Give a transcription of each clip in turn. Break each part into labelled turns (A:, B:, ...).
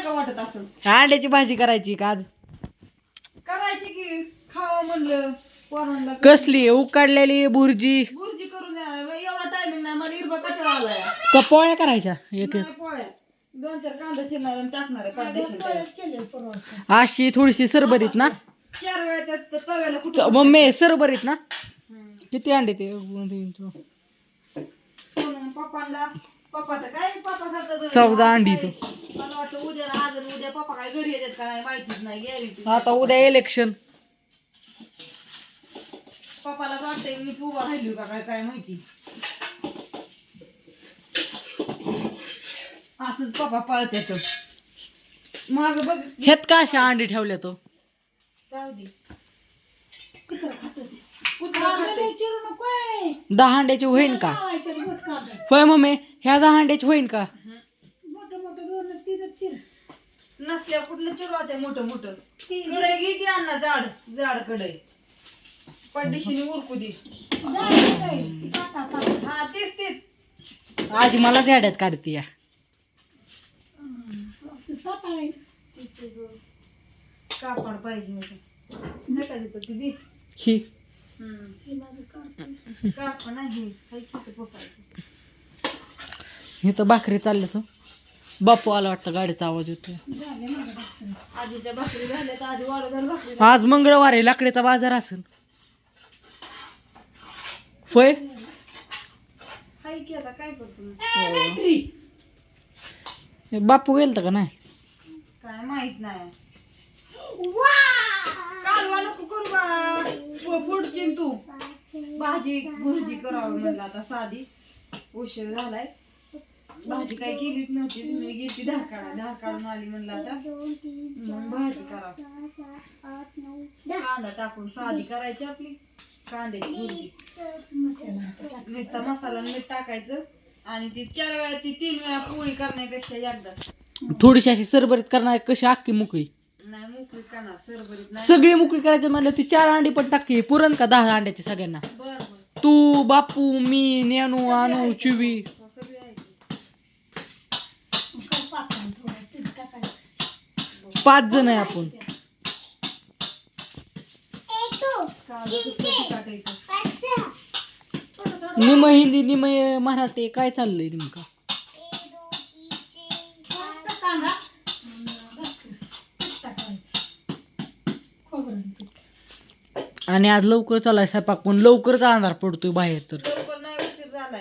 A: का वाटत असं?
B: अंड्याची भाजी करायची का आज?
A: करायची की खावा म्हणलं पोरांना.
B: कसली उकडलेली बुर्जी.
A: बुर्जी करून द्या एवढा टायमिंग नाही. मला कटाळा आलाय.
B: का पोळ्या करायच्या? एक
A: नाही पोळ्या. दोन चार कांदा चिरणार आणि टाकणार आहे पाच
B: अशी थोडीशी सरबरीत ना?
A: चार वेळा त्या त्या तव्याला
B: च-
A: कुठं
B: मम्मी सरबरीत ना?
A: हम्म.
B: किती अंडे ते?
A: पप्पांना पप्पा तर काय पप्पा खातात
B: चौदा अंडी तू.
A: मला वाटतं उद्या आज आणि उद्या पप्पा काय घरी येतात का नाही माहितीच नाही गॅरंटी
B: आता उद्या इलेक्शन
A: पप्पाला वाटतंय मी उभा राहिली का काय काय माहिती. असंच पप्पा पळत येतो माग बघ.
B: ह्यात का अशा अंडी ठेवल्या तो
A: जाऊ दे. कुत्रं खातं ते. कुत्रं खातं.
B: दहा अंड्याची होईन का? होय मम्मी. ह्या दहा अंड्याची होईन का?
A: नसल्या कुठलं मोठं मोठं. कडे घेते अण्णा जाड जाडकडे पड्डीशीने उरकू दे. हा तेच तेच.
B: आजी मला झाड्यात काढते या.
A: कापड पाहिजे होतं ती दे.
B: ही.
A: हम्म. कापड नाही काही किती पोसायचं.
B: हे तर भाकरी चाललं तर बापू आला वाटतं गाडीचा आवाज येतो आज मंगळवार आहे लाकडीचा बाजार असेल होय?
A: हाय की आता काय करतो मी?
B: हे बापू गेलता का नाही?
A: काय माहीत नाही. पुढची तू. भाजी भुर्जी करावी म्हणलं आता साधी. उशीर झालाय. भाजी काय केलीच नव्हती. मी गेली दहा काढा दहा काढून आली म्हणलं आता. मग भाजी करावं. कांदा टाकून साधी करायची आपली. कांद्याची भुर्जी नुसता मसाला आणि मीठ टाकायचं आणि ती चार वेळा ती तीन वेळा पोळी करण्यापेक्षा एकदा.
B: थोडीशी अशी सरबरीत करणार कशी अख्खी मोकळी.
A: नाही मोकळी करणार सरबरीत नाही.
B: सगळी मोकळी करायची म्हणलं ती चार अंडी पण टाकी पुरण का दहा अंड्याची सगळ्यांना?
A: बर बर.
B: तू बापू मी नेनू आणू चिवी. पाच जण आहे आपण. निम हिंदी निम मराठी काय चाललंय नेमका? आणि आज लवकर चालाय स्वयंपाक पण लवकरच अंधार पडतोय बाहेर तर.
A: लवकर नाही उशीर झाला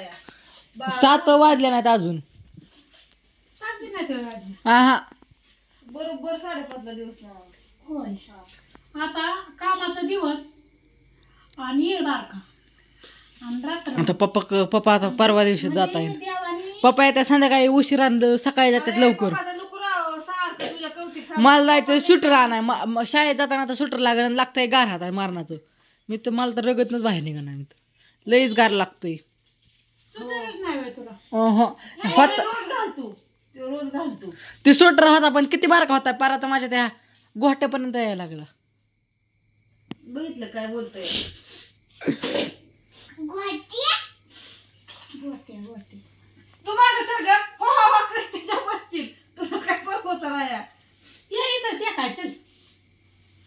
B: हा हा.
A: बरोबर साडेपाचला दिवस
C: होय. आता कामाचा दिवस आणि येळ बारका आणि रात्र.
B: आता पप्पा पप्पा आता परवा दिवशी जात
C: म्हणजे
B: आहे
C: देवानी
B: पप्पा येतात संध्याकाळी उशिरा सकाळी जातात लवकर.
A: सारखं तुझ्या कौतिक सांग.
B: मला जायचं सुटर आणाय. म- म- शाळेत जाताना तर सुटर लागलं लागतंय गार हात आहे मारणाचं मी तर मला तर रगतनच बाहेर निघणार मी तर. लईच गार लागतंय.
C: सुधारच नाही होय तुला.
B: अहं.
A: ते
B: होत
A: रोज घालतो ते. रोज घालतो.
B: ते सुटर होता पण किती बारका होता पार आता माझ्या त्या गोष्ट्यापर्यंत यायला लागला.
A: बघितलं काय बोलतोय. तू माग सर ग. हो हो हो कर त्याच्या बसतील तुला काय परपोचा नाही
C: ये इथं शेकायचं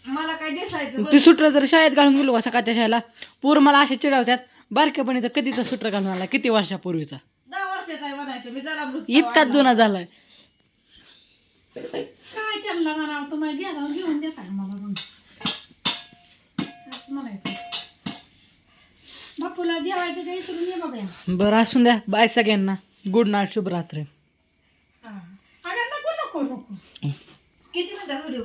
A: मला काय दिसायचं बघ.
B: ते सुटर जर शाळेत घालून गेलो का सकाळच्या शाळेला पूर मला असे चिडवत्यात बारक्यापणीचा कधीचा सुटर घालून आला किती वर्षापूर्वीचा?
A: वर्षाचा आहे म्हणायचं? मी जरा मृत्यू
B: इतकाच
A: वाढला.
B: जुना झालाय.
C: काय त्यांना म्हणावं? तुम्हाला घ्या घेऊन देता का मला मग असं म्हणायचं. बापूला जेवायचं काही करून ये बघा
B: बरं असून द्या. बाय सगळ्यांना. गुड नाईट शुभरात्री
C: अगं नको नको नको.
A: किती मिनिटात व्हिडिओ